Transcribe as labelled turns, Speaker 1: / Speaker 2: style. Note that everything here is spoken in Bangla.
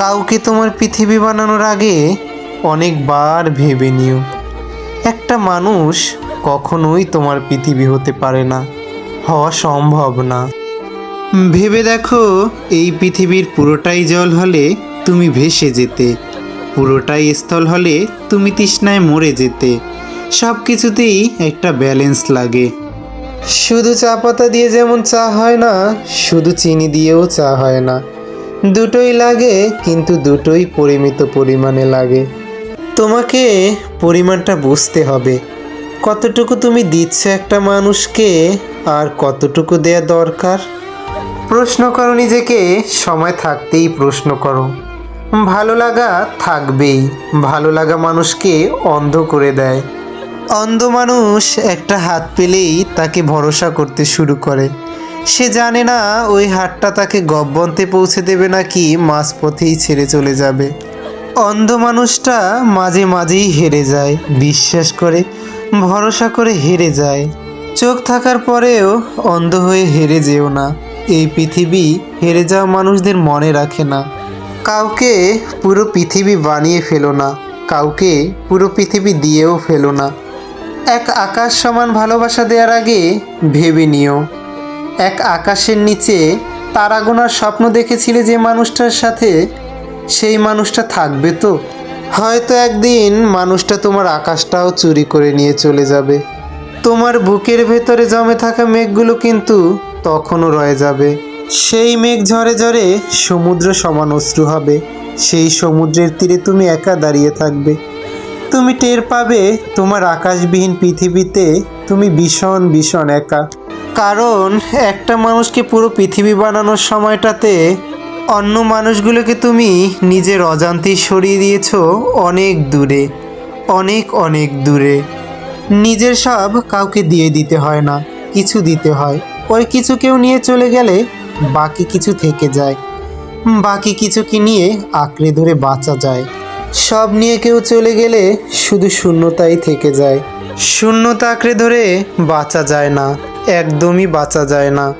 Speaker 1: কাউকে তোমার পৃথিবী বানানোর আগে অনেকবার ভেবে নিও। একটা মানুষ কখনোই তোমার পৃথিবী হতে পারে না, হওয়া সম্ভব না। ভেবে দেখো, এই পৃথিবীর পুরোটাই জল হলে তুমি ভেসে যেতে, পুরোটাই স্থল হলে তুমি তৃষ্ণায় মরে যেতে। সব কিছুতেই একটা ব্যালেন্স লাগে। শুধু চা পাতা দিয়ে যেমন চা হয় না, শুধু চিনি দিয়েও চা হয় না। দুটোই লাগে, কিন্তু দুটোই পরিমিত পরিমাণে লাগে। তোমাকে পরিমাণটা বুঝতে হবে। কতটুকু তুমি দিচ্ছ একটা মানুষকে, আর কতটুকু দেয়া দরকার? প্রশ্ন করো নিজেকে, সময় থাকতেই প্রশ্ন করো। ভালো লাগা থাকবেই, ভালো লাগা মানুষকে অন্ধ করে দেয়। অন্ধ মানুষ একটা হাত পেলেই তাকে ভরসা করতে শুরু করে। সে জানে না ওই হাটটা তাকে গব্বন্তে পৌঁছে দেবে নাকি মাঝপথেই ছেড়ে চলে যাবে। অন্ধ মানুষটা মাঝে মাঝেই হেরে যায়, বিশ্বাস করে, ভরসা করে হেরে যায়। চোখ থাকার পরেও অন্ধ হয়ে হেরে যেও না। এই পৃথিবী হেরে যাওয়া মানুষদের মনে রাখে না। কাউকে পুরো পৃথিবী বানিয়ে ফেলো না, কাউকে পুরো পৃথিবী দিয়েও ফেলো না। এক আকাশ সমান ভালোবাসা দেওয়ার আগে ভেবে নিও। এক আকাশের নিচে তারা গোনার স্বপ্ন দেখেছিলে যে মানুষটার সাথে? সেই মানুষটা থাকবে তো? হয়তো একদিন মানুষটা তোমার আকাশটাও চুরি করে নিয়ে চলে যাবে। তোমার বুকের ভেতরে জমে থাকা মেঘগুলো কিন্তু তখনও রয়ে যাবে। সেই মেঘ ঝরে ঝরে সমুদ্র সমান অশ্রু হবে। সেই সমুদ্রের তীরে তুমি একা দাঁড়িয়ে থাকবে। তুমি টের পাবে তোমার আকাশবিহীন পৃথিবীতে তুমি ভীষণ ভীষণ একা। কারণ একটা মানুষকে পুরো পৃথিবী বানানোর সময়টাতে অন্য মানুষগুলোকে তুমি নিজের অজান্তেই সরিয়ে দিয়েছ অনেক দূরে, অনেক অনেক দূরে। নিজের সব কাউকে দিয়ে দিতে হয় না, কিছু দিতে হয়। ওই কিছু কেউ নিয়ে চলে গেলে বাকি কিছু থেকে যায়। বাকি কিছুকে নিয়ে আঁকড়ে ধরে বাঁচা যায়। সব নিয়ে কেউ চলে গেলে শুধু শূন্যতাই থেকে যায়। শূন্যতা আঁকড়ে ধরে বাঁচা যায় না। একদমই বাঁচা যায় না।